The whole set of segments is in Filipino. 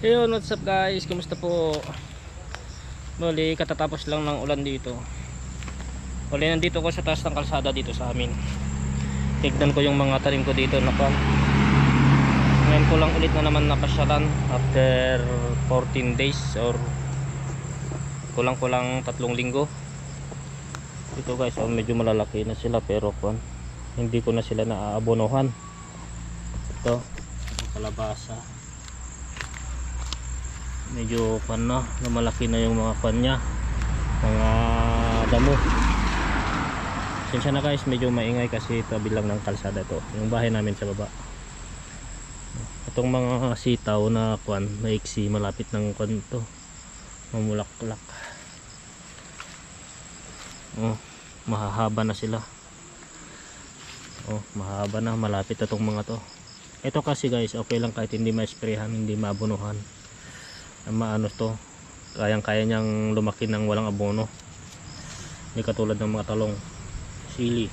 Ayun, what's up guys? Kumusta po? Bali, katatapos lang ng ulan dito. Bali, nandito ko sa taas ng kalsada dito sa amin. Tignan ko yung mga tanim ko dito na pan. Ngayon ko lang ulit na naman napasyalan after 14 days or kulang-kulang tatlong linggo. Ito guys, oh, medyo malalaki na sila pero pan, hindi ko na sila naaabonohan. Ito, kalabasa medyo pan na na malaki na yung mga pan niya. Mga damo. Sensya na guys medyo maingay kasi tabi lang ng kalsada to. Yung bahay namin sa baba. Itong mga sitaw na kwan maiksi malapit ng kwan to. Mamulaklak. Oh mahahaba na sila. Oh mahaba na malapit na tong mga to. Ito kasi guys okay lang kahit hindi ma-sprayhan hindi maabunuhan ang maano to kayang kaya niyang lumaki ng walang abono. Hindi katulad ng mga talong. Sili.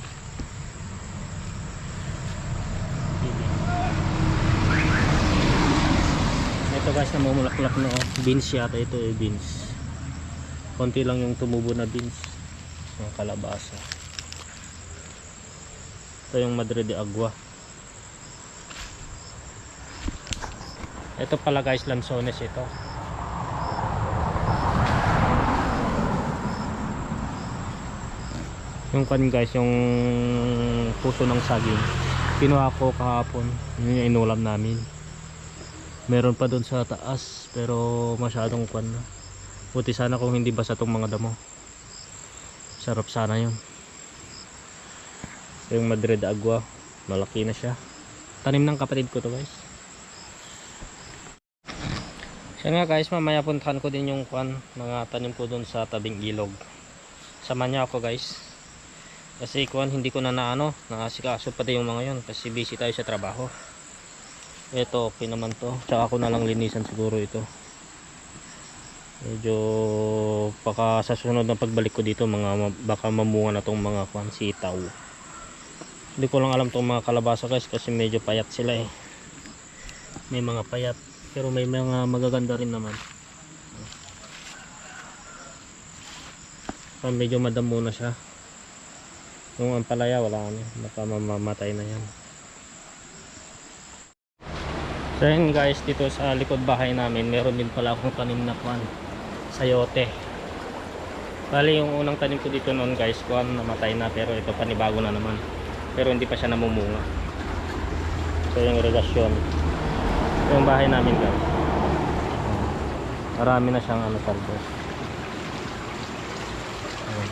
Ito guys namumulaklak na oh. beans yata ito eh beans. Konti lang yung tumubo na beans. Mga kalabasa. Ito yung madre de agua. Ito pala guys lansones ito yung kan guys yung puso ng saging kinuha ko kahapon. Yun yung inulam namin. Meron pa doon sa taas pero masyadong kwan na. Buti sana kung hindi basa tong mga damo. Sarap sana yun. Yung madrid agua. Malaki na siya. Tanim ng kapatid ko to guys. Siya nga guys mamaya puntahan ko din yung kwan mga tanim ko doon sa tabing ilog. Sama niya ako guys kasi kuan hindi ko na naano nakasikaso pati yung mga yon kasi busy tayo sa trabaho. Ito okay naman to. Tsaka ko na lang linisan siguro ito. Medyo baka sa susunod na pagbalik ko dito mga baka mamunga na tong mga kuan sitaw. Hindi ko lang alam tong mga kalabasa guys kasi medyo payat sila eh. May mga payat pero may mga magaganda rin naman. Ah, medyo madamo na siya yung ampalaya wala na. Baka mamamatay na yan. So yun guys dito sa likod bahay namin meron din pala akong tanim na kwan sayote. Bali yung unang tanim ko dito noon guys kwan namatay na pero ito panibago na naman. Pero hindi pa siya namumunga. So yung regasyon yung bahay namin guys. Marami na siyang ano talbos Ayan.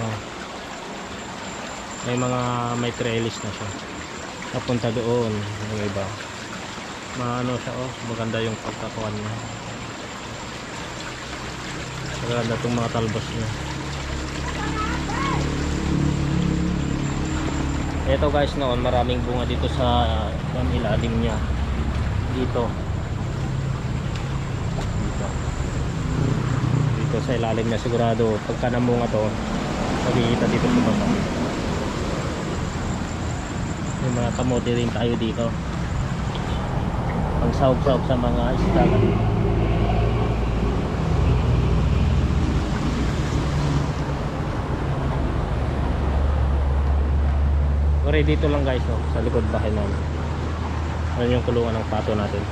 Oh. May mga may trellis na siya. Napunta doon yung iba. Maano siya oh, maganda yung pagkakuan niya. Maganda itong mga talbos niya. Ito guys noon maraming bunga dito sa uh, ilalim niya. Dito. Dito. Dito sa ilalim niya sigurado pagka namunga to makikita dito sa baba. Yung mga kamote rin tayo dito. Pang sahog-sahog sa mga isda. Ore dito lang guys oh, sa likod bahay namin. Ayan yung kulungan ng pato natin.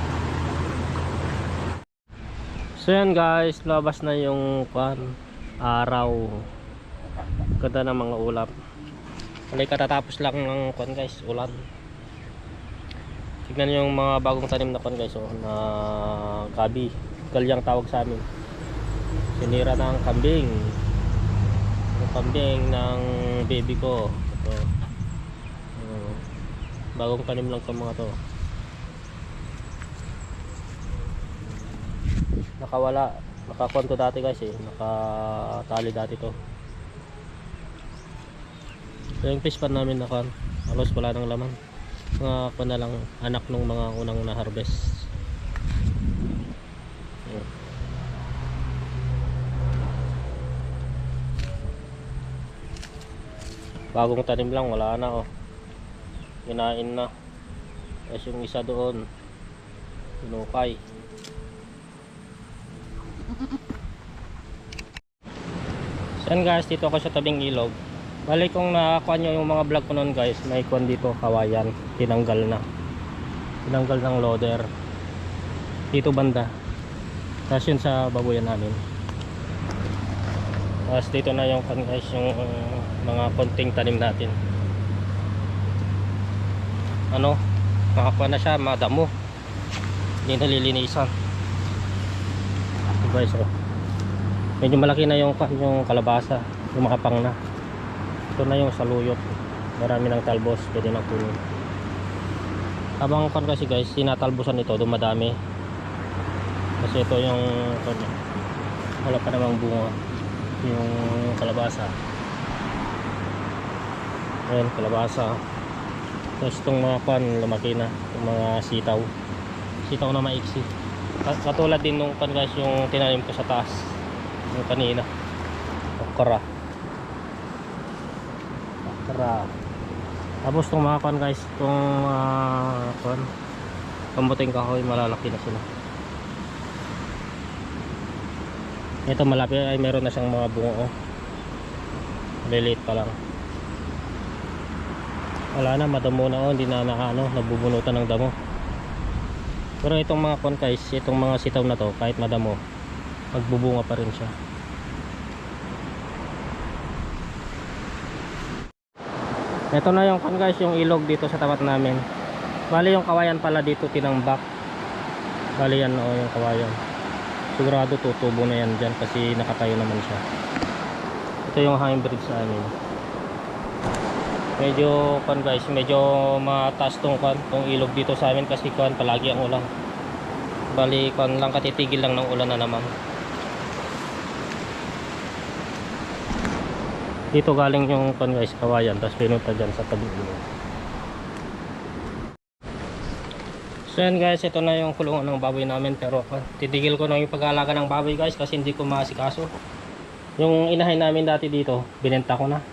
So yan guys, labas na yung kwan, araw. Ganda ng mga ulap. Alay katatapos lang ng kwan guys, ulan. Tignan niyo yung mga bagong tanim na kwan guys, oh, na gabi. Galyang tawag sa amin. Sinira ng kambing. Yung kambing ng baby ko. Ito. Oh, bagong tanim lang sa mga to. nakawala nakakonto dati guys eh nakatali dati to so yung fish pan namin nakan halos wala nang laman. Mga ako na lang anak nung mga unang na harvest bagong tanim lang wala na oh. Kinain na. Tapos yung isa doon, hinukay. So guys, dito ako sa tabing ilog. Bali kung nakakuha nyo yung mga vlog ko noon guys, may kuwan dito, kawayan. Tinanggal na. Tinanggal ng loader. Dito banda. Tapos yun sa babuyan namin. Tapos dito na yung guys, yung uh, mga konting tanim natin. Ano, makakuha na siya, madamo. Hindi nalilinisan. Ito guys, oh. Medyo malaki na yung, yung kalabasa, lumakapang na. Ito na yung saluyot. Marami ng talbos, pwede na kunin. Habang kan kasi guys, sinatalbosan ito, dumadami. Kasi ito yung wala pa namang bunga yung kalabasa. Ayan, kalabasa. Tapos itong mga pan, lumaki na. Itong mga sitaw. Sitaw na maiksi. Kat- Katulad din nung pan guys, yung tinanim ko sa taas. Yung kanina. Okra. Okra. Tapos itong mga pan guys, itong uh, pan, kamuting kahoy, malalaki na sila. Ito malapit ay meron na siyang mga bungo. Oh. Liliit pa lang. Wala na, madamo na oh, hindi na naka, ano, nabubunutan ng damo. Pero itong mga kon guys, itong mga sitaw na to, kahit madamo, magbubunga pa rin siya. Ito na yung kon guys, yung ilog dito sa tapat namin. Bali yung kawayan pala dito tinambak. Bali yan oh, yung kawayan. Sigurado tutubo na yan dyan kasi nakatayo naman siya. Ito yung hybrid sa amin. Medyo kan guys, medyo mataas tong kan, tong ilog dito sa amin kasi kan palagi ang ulan. Bali kan lang katitigil lang ng ulan na naman. Dito galing yung kan guys, kawayan, tapos pinunta dyan sa tabi. So yan guys, ito na yung kulungan ng baboy namin pero kan, titigil ko na yung pag-aalaga ng baboy guys kasi hindi ko maasikaso. Yung inahin namin dati dito, binenta ko na.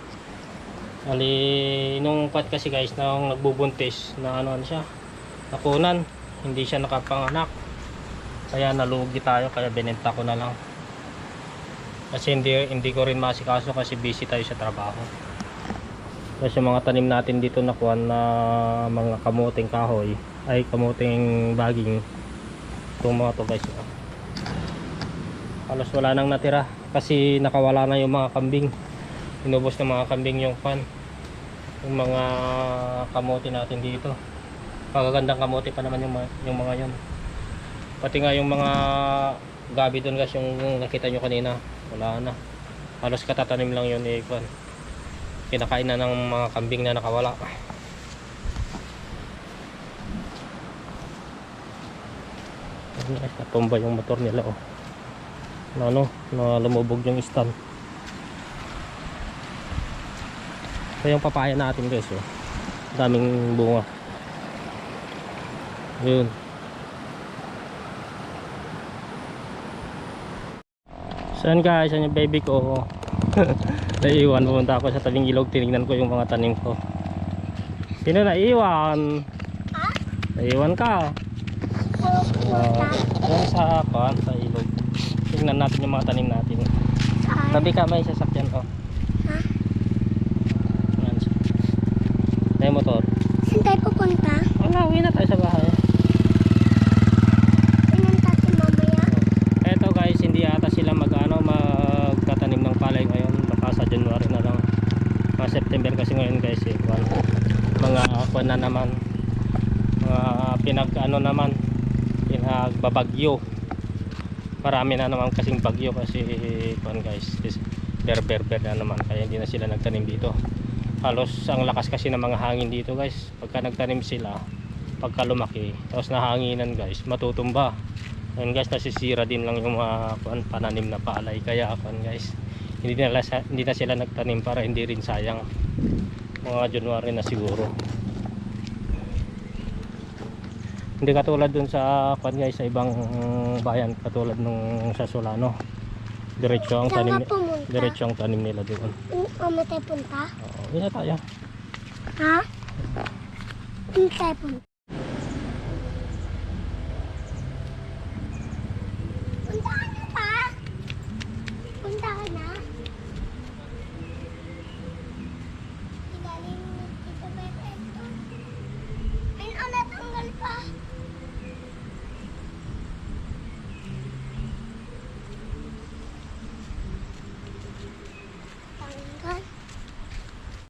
Ali, nung pat kasi guys, nung nagbubuntis na ano ano siya, nakunan, hindi siya nakapanganak. Kaya nalugi tayo, kaya binenta ko na lang. Kasi hindi, hindi ko rin masikaso kasi busy tayo sa trabaho. Kasi mga tanim natin dito nakuha na mga kamuting kahoy, ay kamuting baging. Itong mga to guys. Halos wala nang natira kasi nakawala na yung mga kambing inubos ng mga kambing yung pan yung mga kamote natin dito pagagandang kamote pa naman yung, mga- yung mga yon pati nga yung mga gabi doon guys yung nakita nyo kanina wala na. Halos katatanim lang yun eh kinakain na ng mga kambing na nakawala. Ayun, guys, natumba yung motor nila oh. Na ano na lumubog yung stand. Ito yung papaya natin guys oh. daming bunga. Yun so yan guys yan yung baby ko. Naiiwan. Pumunta ako sa tabing ilog. Tinignan ko yung mga tanim ko. Sino naiiwan? Naiiwan ka. Uh, yan sa pan sa ilog. Tingnan natin yung mga tanim natin. Tabi ka may sasakyan oh yan siya may motor Saan tayo pupunta? wala uwi na tayo sa bahay Pinunta si mamaya. eto guys hindi ata sila mag ano magtatanim ng palay ngayon baka sa January na lang. Mga September kasi ngayon guys eh. Mga kwan na naman. Mga pinag ano naman pinagbabagyo. Marami na naman kasing bagyo kasi kwan guys is ber ber ber na naman. Kaya hindi na sila nagtanim dito. Halos ang lakas kasi ng mga hangin dito guys. Pagka nagtanim sila pagka lumaki tapos nahanginan guys matutumba. Ayun guys, nasisira din lang yung mga kuan, pananim na palay. Kaya kuan guys, hindi na, hindi na sila nagtanim para hindi rin sayang. Mga January na siguro. Hindi katulad dun sa kuan guys, sa ibang bayan katulad nung sa Solano. Diretso ang tanim, diretso ang tanim nila doon. Saan tayo punta? Oo, yun na tayo. Ha? Saan tayo punta?